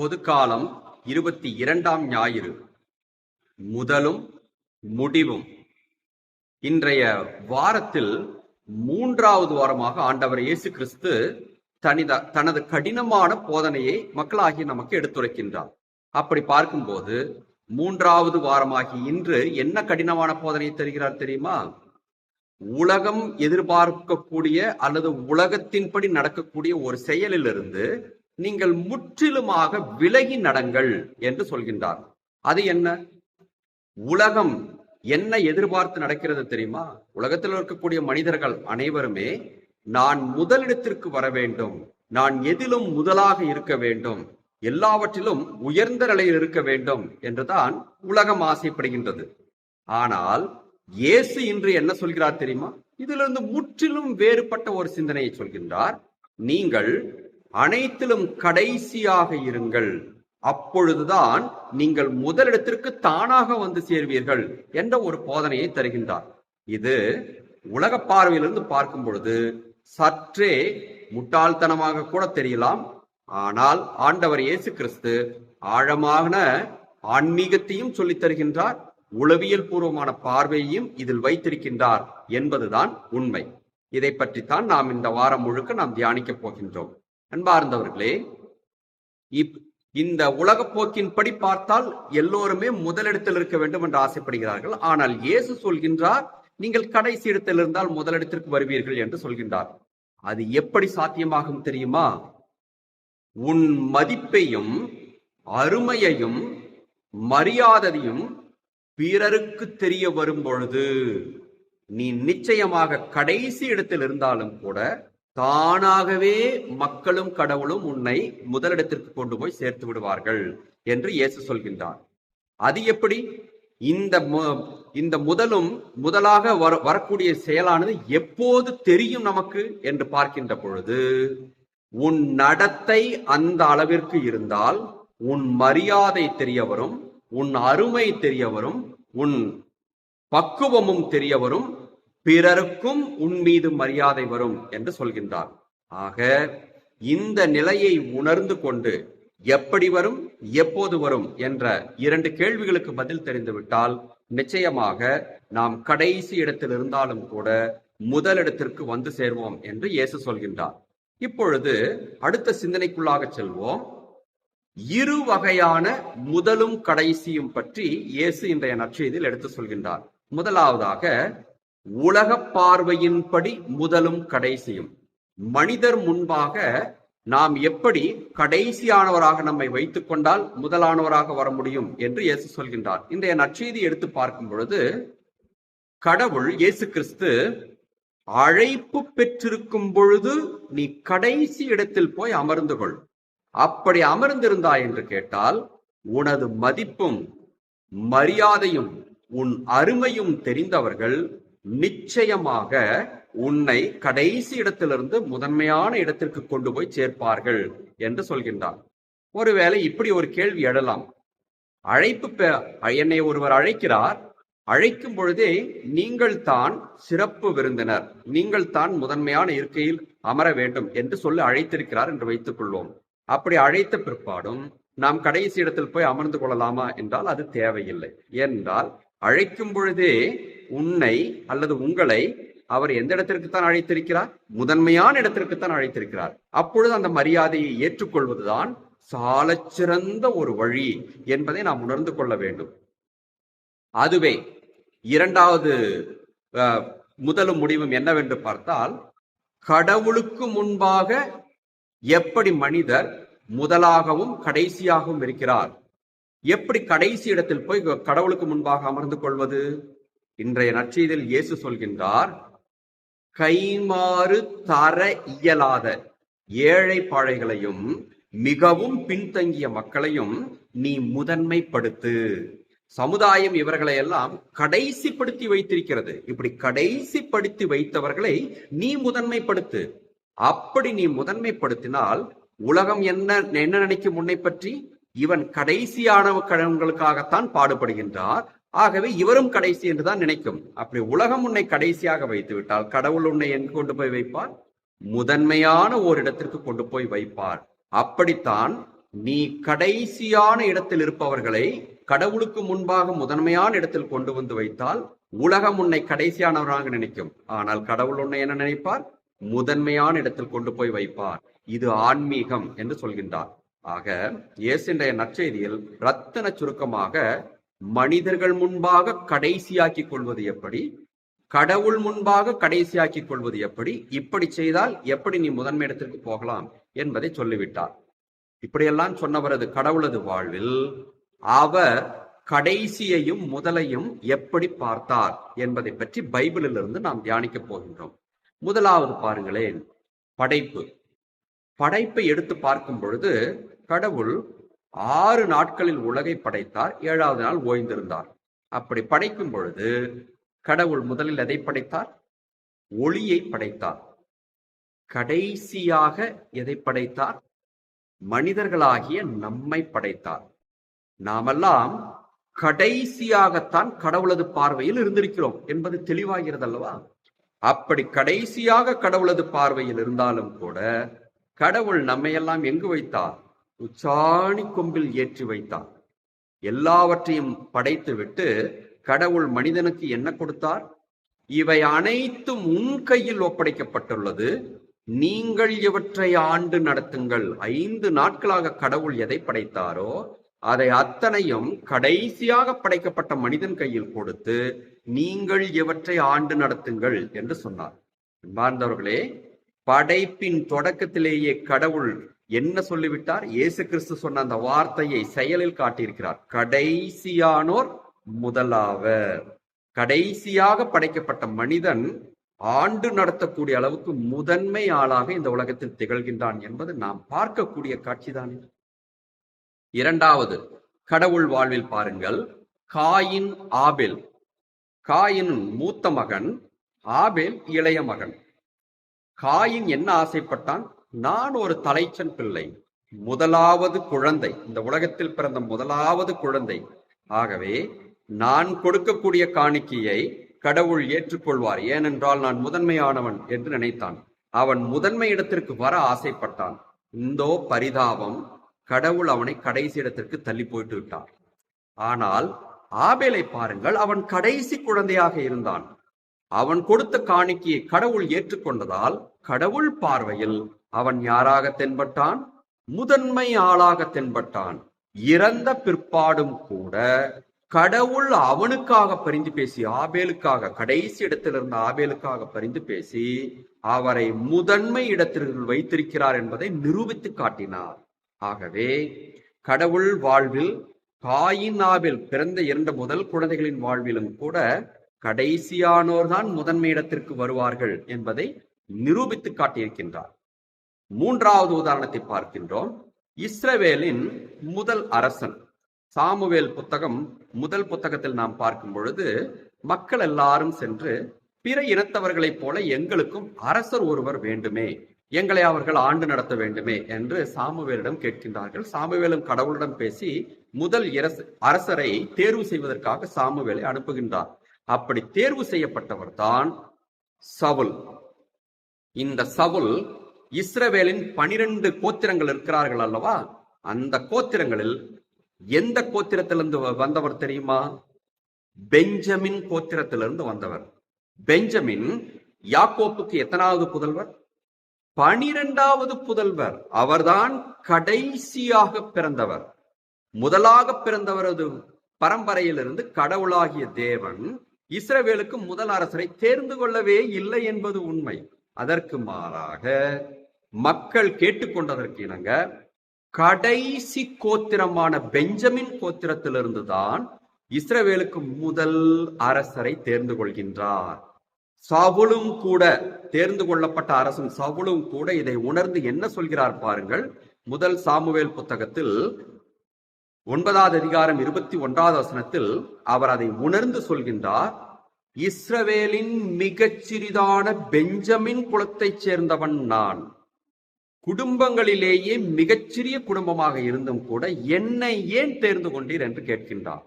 பொதுக்காலம் இருபத்தி இரண்டாம் ஞாயிறு. முதலும் முடிவும். இன்றைய வாரத்தில் மூன்றாவது வாரமாக ஆண்டவர் இயேசு கிறிஸ்து தனித தனது கடினமான போதனையை மக்களாகி நமக்கு எடுத்துரைக்கின்றார். அப்படி பார்க்கும்போது மூன்றாவது வாரமாகி இன்று என்ன கடினமான போதனையை தருகிறார் தெரியுமா? உலகம் எதிர்பார்க்கக்கூடிய அல்லது உலகத்தின்படி நடக்கக்கூடிய ஒரு செயலிலிருந்து நீங்கள் முற்றிலுமாக விலகி நடங்கள் என்று சொல்கின்றார். அது என்ன? உலகம் என்ன எதிர்பார்த்து நடக்கிறது தெரியுமா? உலகத்தில் இருக்கக்கூடிய மனிதர்கள் அனைவருமே நான் முதலிடத்திற்கு வர வேண்டும் நான் எதிலும் முதலாக இருக்க வேண்டும் எல்லாவற்றிலும் உயர்ந்த நிலையில் இருக்க வேண்டும் என்றுதான் உலகம் ஆசைப்படுகின்றது. ஆனால் இயேசு இன்று என்ன சொல்கிறார் தெரியுமா? இதிலிருந்து முற்றிலும் வேறுபட்ட ஒரு சிந்தனையை சொல்கின்றார். நீங்கள் அனைத்திலும் கடைசியாக இருங்கள். அப்பொழுதுதான் நீங்கள் முதலிடத்திற்கு தானாக வந்து சேர்வீர்கள் என்ற ஒரு போதனையை தருகின்றார். இது உலக பார்வையிலிருந்து பார்க்கும் பொழுது சற்றே முட்டாள்தனமாக கூட தெரியலாம். ஆனால் ஆண்டவர் இயேசு கிறிஸ்து ஆழமான ஆன்மீகத்தையும் சொல்லித் தருகின்றார். உளவியல் பூர்வமான பார்வையையும் இதில் வைத்திருக்கின்றார் என்பதுதான் உண்மை. இதை பற்றித்தான் நாம் இந்த வாரம் முழுக்க நாம் தியானிக்கப் போகின்றோம். அன்பார்ந்தவர்களே இப் இந்த உலக போக்கின்படி பார்த்தால் எல்லோருமே முதலிடத்தில் இருக்க வேண்டும் என்று ஆசைப்படுகிறார்கள். ஆனால் இயேசு சொல்கின்றார் நீங்கள் கடைசி இடத்தில் இருந்தால் முதலிடத்திற்கு வருவீர்கள் என்று சொல்கின்றார். அது எப்படி சாத்தியமாகும் தெரியுமா? உன் மதிப்பையும் அருமையையும் மரியாதையும் பிறருக்கு தெரிய வரும் பொழுது நீ நிச்சயமாக கடைசி இடத்தில் இருந்தாலும் கூட தானாகவே மக்களும் கடவுளும் உன்னை முதலிடத்திற்கு கொண்டு போய் சேர்த்து விடுவார்கள் என்று இயேசு சொல்கின்றார். அது எப்படி? இந்த இந்த முதலும் முதலாக வர வரக்கூடிய செயலானது எப்போது தெரியும் நமக்கு என்று பார்க்கின்ற பொழுது உன் நடத்தை அந்த அளவிற்கு இருந்தால் உன் மரியாதை தெரிய வரும் உன் அருமை தெரிய வரும் உன் பக்குவமும் தெரிய வரும் பிறருக்கும் உன் மீது மரியாதை வரும் என்று சொல்கின்றார் ஆக இந்த நிலையை உணர்ந்து கொண்டு எப்படி வரும் எப்போது வரும் என்ற இரண்டு கேள்விகளுக்கு பதில் தெரிந்துவிட்டால் நிச்சயமாக நாம் கடைசி இடத்தில் இருந்தாலும் கூட முதலிடத்திற்கு வந்து சேர்வோம் என்று இயேசு சொல்கின்றார். இப்பொழுது அடுத்த சிந்தனைக்குள்ளாக செல்வோம். இரு வகையான முதலும் கடைசியும் பற்றி இயேசு இன்றைய நற்செய்தியில் எடுத்து சொல்கின்றார். முதலாவதாக உலக பார்வையின்படி முதலும் கடைசியும். மனிதர் முன்பாக நாம் எப்படி கடைசியானவராக நம்மை வைத்துக் கொண்டால் முதலானவராக வர முடியும் என்று இயேசு சொல்கின்றார். இன்றைய நற்செய்தி எடுத்து பார்க்கும் பொழுது கடவுள் இயேசு கிறிஸ்து அழைப்பு பெற்றிருக்கும் பொழுது நீ கடைசி இடத்தில் போய் அமர்ந்து கொள். அப்படி அமர்ந்திருந்தா என்று கேட்டால் உனது மதிப்பும் மரியாதையும் உன் அருமையும் தெரிந்தவர்கள் நிச்சயமாக உன்னை கடைசி இடத்திலிருந்து முதன்மையான இடத்திற்கு கொண்டு போய் சேர்ப்பார்கள் என்று சொல்கின்றார் ஒருவேளை இப்படி ஒரு கேள்வி எழலாம். அழைப்பு என்னை ஒருவர் அழைக்கிறார். அழைக்கும் பொழுதே நீங்கள் தான் சிறப்பு விருந்தினர். நீங்கள் தான் முதன்மையான இருக்கையில் அமர வேண்டும் என்று சொல்லி அழைத்திருக்கிறார் என்று வைத்துக் கொள்வோம். அப்படி அழைத்த பிற்பாடும் நாம் கடைசி இடத்தில் போய் அமர்ந்து கொள்ளலாமா என்றால் அது தேவையில்லை. என்றால் அழைக்கும் பொழுதே உன்னை அல்லது உங்களை அவர் எந்த இடத்திற்கு தான் அழைத்திருக்கிறார்? முதன்மையான இடத்திற்கு தான் அழைத்திருக்கிறார். அப்பொழுது அந்த மரியாதையை ஏற்றுக்கொள்வதுதான் சாலச்சிறந்த ஒரு வழி என்பதை நாம் உணர்ந்து கொள்ள வேண்டும். அதுவே இரண்டாவது முதலும் முடிவும் என்னவென்று பார்த்தால் கடவுளுக்கு முன்பாக எப்படி மனிதர் முதலாகவும் கடைசியாகவும் இருக்கிறார்? எப்படி கடைசி இடத்தில் போய் கடவுளுக்கு முன்பாக அமர்ந்து கொள்வது? இன்றைய நற்செய்தியில் இயேசு சொல்கின்றார் கைமாறு தர இயலாத ஏழை பாழைகளையும் மிகவும் பின்தங்கிய மக்களையும் நீ முதன்மைப்படுத்து. சமுதாயம் இவர்களை எல்லாம் கடைசிப்படுத்தி வைத்திருக்கிறது. இப்படி கடைசிப்படுத்தி வைத்தவர்களை நீ முதன்மைப்படுத்து. அப்படி நீ முதன்மைப்படுத்தினால் உலகம் என்ன என்ன நினைக்கும் உன்னை பற்றி? இவன் கடைசியான கடன்களுக்காகத்தான் பாடுபடுகின்றார். ஆகவே இவரும் கடைசி என்றுதான் நினைக்கும். அப்படி உலகம் உன்னை கடைசியாக வைத்து விட்டால் கடவுள் உன்னை எங்கு கொண்டு போய் வைப்பார்? முதன்மையான ஓரிடத்திற்கு கொண்டு போய் வைப்பார். அப்படித்தான் நீ கடைசியான இடத்தில் இருப்பவர்களை கடவுளுக்கு முன்பாக முதன்மையான இடத்தில் கொண்டு வந்து வைத்தால் உலகம் உன்னை கடைசியானவராக நினைக்கும். ஆனால் கடவுள் உன்னை என்ன நினைப்பார்? முதன்மையான இடத்தில் கொண்டு போய் வைப்பார். இது ஆன்மீகம் என்று சொல்கின்றார். ஆக இயேசுடைய நற்செய்தியில் ரத்தன சுருக்கமாக மனிதர்கள் முன்பாக கடைசியாக்கிக் கொள்வது எப்படி? கடவுள் முன்பாக கடைசியாக்கிக் கொள்வது எப்படி? இப்படி செய்தால் எப்படி நீ முதன்மை இடத்திற்கு போகலாம் என்பதை சொல்லிவிட்டார். இப்படியெல்லாம் சொன்னவரது கடவுளது வாழ்வில் அவர் கடைசியையும் முதலையும் எப்படி பார்த்தார் என்பதை பற்றி பைபிளிலிருந்து நாம் தியானிக்க போகின்றோம். முதலாவது பாருங்களேன் படைப்பு. படைப்பை எடுத்து பார்க்கும் பொழுது கடவுள் ஆறு நாட்களில் உலகை படைத்தார் ஏழாவது நாள் ஓய்ந்திருந்தார். அப்படி படைக்கும் பொழுது கடவுள் முதலில் எதை படைத்தார்? ஒளியை படைத்தார். கடைசியாக எதை படைத்தார்? மனிதர்களாகிய நம்மை படைத்தார். நாமெல்லாம் கடைசியாகத்தான் கடவுளது பார்வையில் இருந்திருக்கிறோம் என்பது தெளிவாகிறது அல்லவா அப்படி கடைசியாக கடவுளது பார்வையில் இருந்தாலும் கூட கடவுள் நம்மையெல்லாம் எங்கு வைத்தார்? உச்சாணி கொம்பில் ஏற்றி வைத்தார். எல்லாவற்றையும் படைத்து விட்டு கடவுள் மனிதனுக்கு என்ன கொடுத்தார்? இவை அனைத்தும் உன் கையில் ஒப்படைக்கப்பட்டுள்ளது. நீங்கள் இவற்றை ஆண்டு நடத்துங்கள். ஐந்து நாட்களாக கடவுள் எதை படைத்தாரோ அதை அத்தனையும் கடைசியாக படைக்கப்பட்ட மனிதன் கையில் கொடுத்து நீங்கள் இவற்றை ஆண்டு நடத்துங்கள் என்று சொன்னார். பார்ந்தவர்களே படைப்பின் தொடக்கத்திலேயே கடவுள் என்ன சொல்லிவிட்டார்? இயேசு கிறிஸ்து சொன்ன அந்த வார்த்தையை செயலில் காட்டியிருக்கிறார். கடைசியானோர் முதலாவர். கடைசியாக படைக்கப்பட்ட மனிதன் ஆண்டு நடத்தக்கூடிய அளவுக்கு முதன்மை ஆளாக இந்த உலகத்தில் திகழ்கின்றான் என்பது நாம் பார்க்கக்கூடிய காட்சிதானே. இரண்டாவது கடவுள் வாழ்வில் பாருங்கள். காயின் ஆபேல். காயின் மூத்த மகன் ஆபேல் இளைய மகன். காயின் என்ன ஆசைப்பட்டான்? நான் ஒரு தலைச்சன் பிள்ளை முதலாவது குழந்தை. இந்த உலகத்தில் பிறந்த முதலாவது குழந்தை. ஆகவே நான் கொடுக்கக்கூடிய காணிக்கையை கடவுள் ஏற்றுக்கொள்வார். ஏனென்றால் நான் முதன்மையானவன் என்று நினைத்தான். அவன் முதன்மை இடத்திற்கு வர ஆசைப்பட்டான். இந்தோ பரிதாபம் கடவுள் அவனை கடைசி இடத்திற்கு தள்ளி போயிட்டு விட்டான். ஆனால் ஆபேலை பாருங்கள் அவன் கடைசி குழந்தையாக இருந்தான். அவன் கொடுத்த காணிக்கையை கடவுள் ஏற்றுக்கொண்டதால் கடவுள் பார்வையில் அவன் யாராக தென்பட்டான்? முதன்மை ஆளாக தென்பட்டான். இறந்த பிற்பாடும் கூட கடவுள் அவனுக்காக பரிந்து பேசி ஆபேலுக்காக கடைசி இடத்தில் இருந்த ஆபேலுக்காக பரிந்து பேசி அவரை முதன்மை இடத்திற்கு வைத்திருக்கிறார் என்பதை நிரூபித்து காட்டினார். ஆகவே கடவுள் வாழ்வில் காயின் ஆபேல் பிறந்த இரண்டு முதல் குழந்தைகளின் வாழ்விலும் கூட கடைசியானோர்தான் முதன்மை இடத்திற்கு வருவார்கள் என்பதை நிரூபித்து காட்டியிருக்கின்றார். மூன்றாவது உதாரணத்தை பார்க்கின்றோம். இஸ்ரவேலின் முதல் அரசன் சாமுவேல் புத்தகம் முதல் புத்தகத்தில் நாம் பார்க்கும் பொழுது மக்கள் எல்லாரும் சென்று பிற இனத்தவர்களைப் போல எங்களுக்கும் அரசர் ஒருவர் வேண்டுமே எங்களை அவர்கள் ஆண்டு நடத்த வேண்டுமே என்று சாமுவேலிடம் கேட்கின்றார்கள். சாமுவேலும் கடவுளிடம் பேசி முதல் இரச- அரசரை தேர்வு செய்வதற்காக சாமுவேலை அனுப்புகின்றார். அப்படி தேர்வு செய்யப்பட்டவர் தான் சவுல். இந்த சவுல் இஸ்ரவேலின் பனிரெண்டு கோத்திரங்கள் இருக்கிறார்கள் அல்லவா? அந்த கோத்திரங்களில் எந்த கோத்திரத்திலிருந்து வ- வந்தவர் தெரியுமா? பெஞ்சமின் கோத்திரத்திலிருந்து வந்தவர். பெஞ்சமின் யாக்கோப்புக்கு எத்தனாவது புதல்வர்? பனிரெண்டாவது புதல்வர். அவர்தான் கடைசியாக பிறந்தவர். முதலாக பிறந்தவரது பரம்பரையிலிருந்து கடவுளாகிய தேவன் இஸ்ரவேலுக்கு முதல் அரசரை தேர்ந்து கொள்ளவே இல்லை என்பது உண்மை. அதற்கு மாறாக மக்கள் கேட்டுக்கொண்டதற்கு இணங்க கடைசி கோத்திரமான பெஞ்சமின் கோத்திரத்திலிருந்து தான் இஸ்ரவேலுக்கு முதல் அரசரை தேர்ந்து கொள்கின்றார். சவுலும் கூட தேர்ந்து கொள்ளப்பட்ட அரசன் சவுலும் கூட இதை உணர்ந்து என்ன சொல்கிறார் பாருங்கள். முதல் சாமுவேல் புத்தகத்தில் ஒன்பதாவது அதிகாரம் இருபத்தி ஒன்றாவது வசனத்தில் அவர் அதை உணர்ந்து சொல்கின்றார். இஸ்ரவேலின் மிகச் சிறிதான பெஞ்சமின் குலத்தைச் சேர்ந்தவன் நான். குடும்பங்களிலேயே மிகச்சிறிய குடும்பமாக இருந்தும் கூட என்னை ஏன் தேர்ந்து கொண்டீர் என்று கேட்கின்றார்.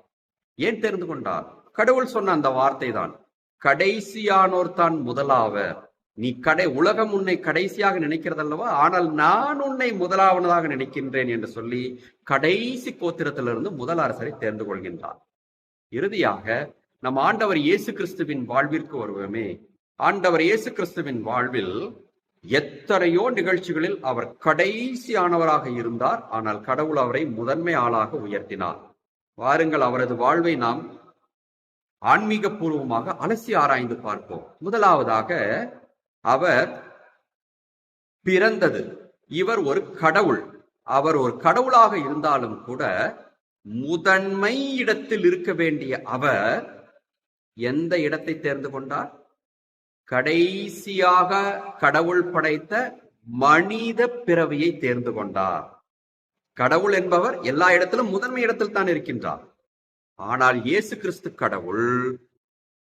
ஏன் தேர்ந்து கொண்டார்? கடவுள் சொன்ன அந்த வார்த்தை தான் கடைசியானோர் தான் முதலாவர். நீ கடை உலகம் உன்னை கடைசியாக நினைக்கிறதல்லவா? ஆனால் நான் உன்னை முதலாவனதாக நினைக்கின்றேன் என்று சொல்லி கடைசி கோத்திரத்திலிருந்து முதல் அரசரை தேர்ந்து கொள்கின்றார். இறுதியாக நம் ஆண்டவர் இயேசு கிறிஸ்துவின் வாழ்விற்கு வருவோமே. ஆண்டவர் இயேசு கிறிஸ்துவின் வாழ்வில் எத்தனையோ நிகழ்ச்சிகளில் அவர் கடைசியானவராக இருந்தார். ஆனால் கடவுள் அவரை முதன்மை ஆளாக உயர்த்தினார். வாருங்கள் அவரது வாழ்வை நாம் ஆன்மீக பூர்வமாக அலசி ஆராய்ந்து பார்ப்போம். முதலாவதாக அவர் பிறந்தது. இவர் ஒரு கடவுள். அவர் ஒரு கடவுளாக இருந்தாலும் கூட முதன்மை இடத்தில் இருக்க வேண்டிய அவர் எந்த இடத்தை தேர்ந்து கொண்டார்? கடைசியாக கடவுள் படைத்த மனித பிறவியை தேர்ந்து கொண்டார். கடவுள் என்பவர் எல்லா இடத்திலும் முதன்மை இடத்தில் தான் இருக்கின்றார். ஆனால் இயேசு கிறிஸ்து கடவுள்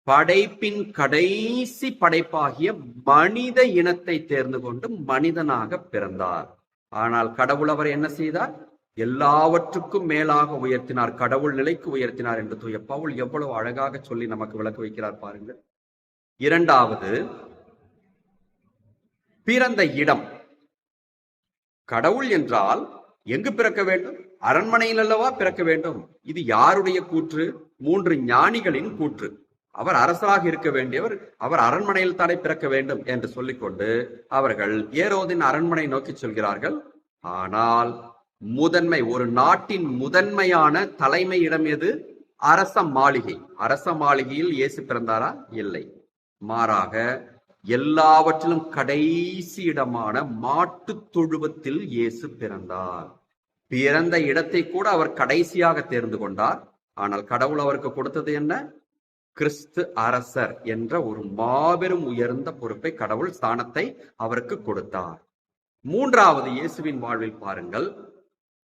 படைப்பின் கடைசி படைப்பாகிய மனித இனத்தை தேர்ந்து கொண்டு மனிதனாக பிறந்தார். ஆனால் கடவுள் அவர் என்ன செய்தார்? எல்லாவற்றுக்கும் மேலாக உயர்த்தினார் கடவுள் நிலைக்கு உயர்த்தினார் என்று தூய பவுல் எவ்வளவு அழகாக சொல்லி நமக்கு விளக்க வைக்கிறார் பாருங்கள். இரண்டாவது பிறந்த இடம். கடவுள் என்றால் எங்கு பிறக்க வேண்டும்? அரண்மனையில் அல்லவா பிறக்க வேண்டும்? இது யாருடைய கூற்று? மூன்று ஞானிகளின் கூற்று. அவர் அரசராக இருக்க வேண்டியவர் அவர் அரண்மனையில் தானே பிறக்க வேண்டும் என்று சொல்லிக்கொண்டு அவர்கள் ஏரோதின் அரண்மனை நோக்கி சொல்கிறார்கள். ஆனால் முதன்மை ஒரு நாட்டின் முதன்மையான தலைமை இடம் எது? அரச மாளிகை. அரச மாளிகையில் இயேசு பிறந்தாரா? இல்லை. மாறாக எல்லாவற்றிலும் கடைசி இடமான மாட்டு தொழுவத்தில் இயேசு பிறந்தார். பிறந்த இடத்தை கூட அவர் கடைசியாக தேர்ந்து கொண்டார். ஆனால் கடவுள் அவருக்கு கொடுத்தது என்ன? கிறிஸ்து அரசர் என்ற ஒரு மாபெரும் உயர்ந்த பொறுப்பை கடவுள் ஸ்தானத்தை அவருக்கு கொடுத்தார். மூன்றாவது இயேசுவின் வாழ்வில் பாருங்கள்.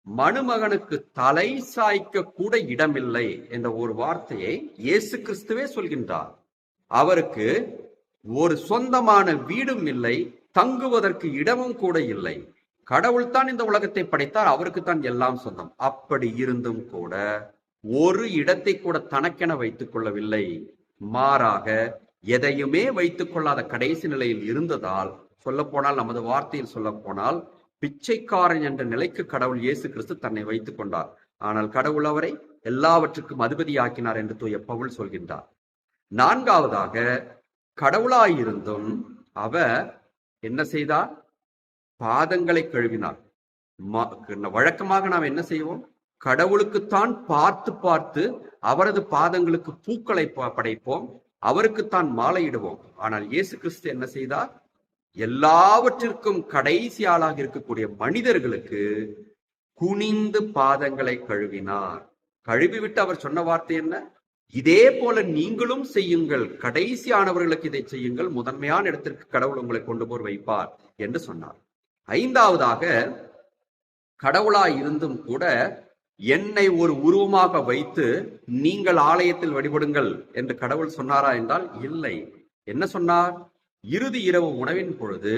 மணுமகனுக்கு தலை சாய்க்க கூட இடமில்லை என்ற ஒரு வார்த்தையை இயேசு கிறிஸ்துவே சொல்கின்றார். அவருக்கு ஒரு சொந்தமான வீடும் இல்லை தங்குவதற்கு இடமும் கூட இல்லை. கடவுள் தான் இந்த உலகத்தை படைத்தார் அவருக்கு தான் எல்லாம் சொந்தம். அப்படி இருந்தும் கூட ஒரு இடத்தை கூட தனக்கென வைத்துக் கொள்ளவில்லை. மாறாக எதையுமே வைத்துக் கொள்ளாத கடைசி நிலையில் இருந்ததால் சொல்ல போனால் நமது வார்த்தையில் சொல்ல போனால் பிச்சைக்காரன் என்ற நிலைக்கு கடவுள் இயேசு கிறிஸ்து தன்னை வைத்துக் கொண்டார். ஆனால் கடவுள் அவரை எல்லாவற்றுக்கும் அதிபதியாக்கினார் என்று தூய பவுல் சொல்கின்றார். நான்காவதாக கடவுளாயிருந்தும் அவர் என்ன செய்தார்? பாதங்களை கழுவினார். வழக்கமாக நாம் என்ன செய்வோம்? கடவுளுக்குத்தான் பார்த்து பார்த்து அவரது பாதங்களுக்கு பூக்களை படைப்போம். அவருக்குத்தான் மாலையிடுவோம். ஆனால் இயேசு கிறிஸ்து என்ன செய்தார்? எல்லாவற்றிற்கும் கடைசி ஆளாக இருக்கக்கூடிய மனிதர்களுக்கு குனிந்து பாதங்களை கழுவினார். கழுவிவிட்டு அவர் சொன்ன வார்த்தை என்ன? இதே போல நீங்களும் செய்யுங்கள். கடைசியானவர்களுக்கு இதை செய்யுங்கள். முதன்மையான இடத்திற்கு கடவுள் உங்களை கொண்டு போர் வைப்பார் என்று சொன்னார். ஐந்தாவதாக கடவுளாய் இருந்தும் கூட என்னை ஒரு உருவமாக வைத்து நீங்கள் ஆலயத்தில் வழிபடுங்கள் என்று கடவுள் சொன்னாரா என்றால் இல்லை. என்ன சொன்னார்? இறுதி இரவு உணவின் பொழுது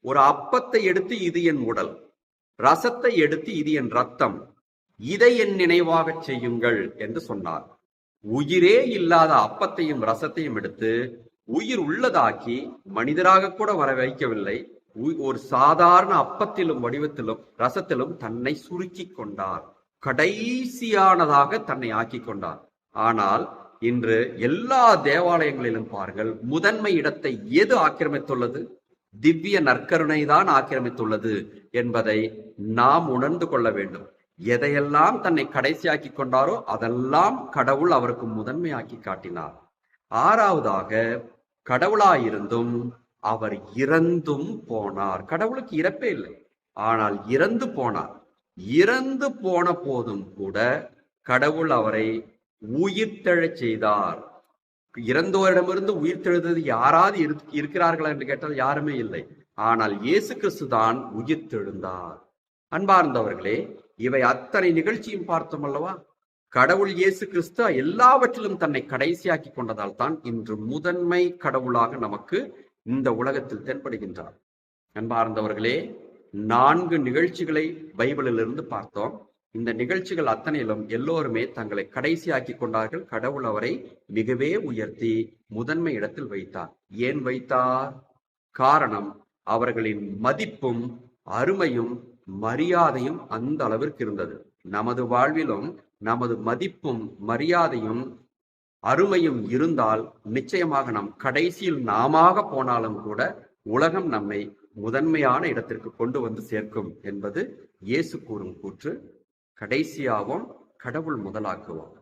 ஒரு அப்பத்தை எடுத்து இது என் உடல் ரசத்தை எடுத்து இது என் ரத்தம் இதை என் நினைவாக செய்யுங்கள் என்று சொன்னார். உயிரே இல்லாத அப்பத்தையும் ரசத்தையும் எடுத்து உயிர் உள்ளதாக்கி மனிதராக கூட வர வைக்கவில்லை. ஒரு சாதாரண அப்பத்திலும் வடிவத்திலும் ரசத்திலும் தன்னை சுருக்கி கொண்டார். கடைசியானதாக தன்னை ஆக்கி கொண்டார். ஆனால் இன்று எல்லா தேவாலயங்களிலும் பாருங்கள் முதன்மை இடத்தை எது ஆக்கிரமித்துள்ளது? திவ்ய நற்கருணை தான் ஆக்கிரமித்துள்ளது என்பதை நாம் உணர்ந்து கொள்ள வேண்டும். எதையெல்லாம் தன்னை கடைசியாக்கி கொண்டாரோ அதெல்லாம் கடவுள் அவருக்கு முதன்மையாக்கி காட்டினார். ஆறாவதாக கடவுளாயிருந்தும் அவர் இறந்தும் போனார். கடவுளுக்கு இறப்பே இல்லை ஆனால் இறந்து போனார். இறந்து போன போதும் கூட கடவுள் அவரை உயிர்த்தெழச் செய்தார். இறந்தோரிடமிருந்து உயிர்த்தெழுந்தது யாராவது இருக்கிறார்களா என்று கேட்டால் யாருமே இல்லை. ஆனால் இயேசு கிறிஸ்து தான் உயிர்த்தெழுந்தார். அன்பார்ந்தவர்களே இவை அத்தனை நிகழ்ச்சியும் பார்த்தோம் அல்லவா? கடவுள் இயேசு கிறிஸ்து எல்லாவற்றிலும் தன்னை கடைசியாக்கி கொண்டதால் தான் இன்று முதன்மை கடவுளாக நமக்கு இந்த உலகத்தில் தென்படுகின்றார். அன்பார்ந்தவர்களே நான்கு நிகழ்ச்சிகளை பைபிளிலிருந்து பார்த்தோம். இந்த நிகழ்ச்சிகள் அத்தனையிலும் எல்லோருமே தங்களை கடைசியாக்கி கொண்டார்கள். கடவுள் அவரை மிகவே உயர்த்தி முதன்மை இடத்தில் வைத்தார். ஏன் வைத்தார்? காரணம் அவர்களின் மதிப்பும் அருமையும் மரியாதையும் அந்த அளவிற்கு இருந்தது. நமது வாழ்விலும் நமது மதிப்பும் மரியாதையும் அருமையும் இருந்தால் நிச்சயமாக நாம் கடைசியில் நாமாக போனாலும் கூட உலகம் நம்மை முதன்மையான இடத்திற்கு கொண்டு வந்து சேர்க்கும் என்பது இயேசு கூறும் கூற்று. கடைசியாவும் கடவுள் முதலாக்குவோம்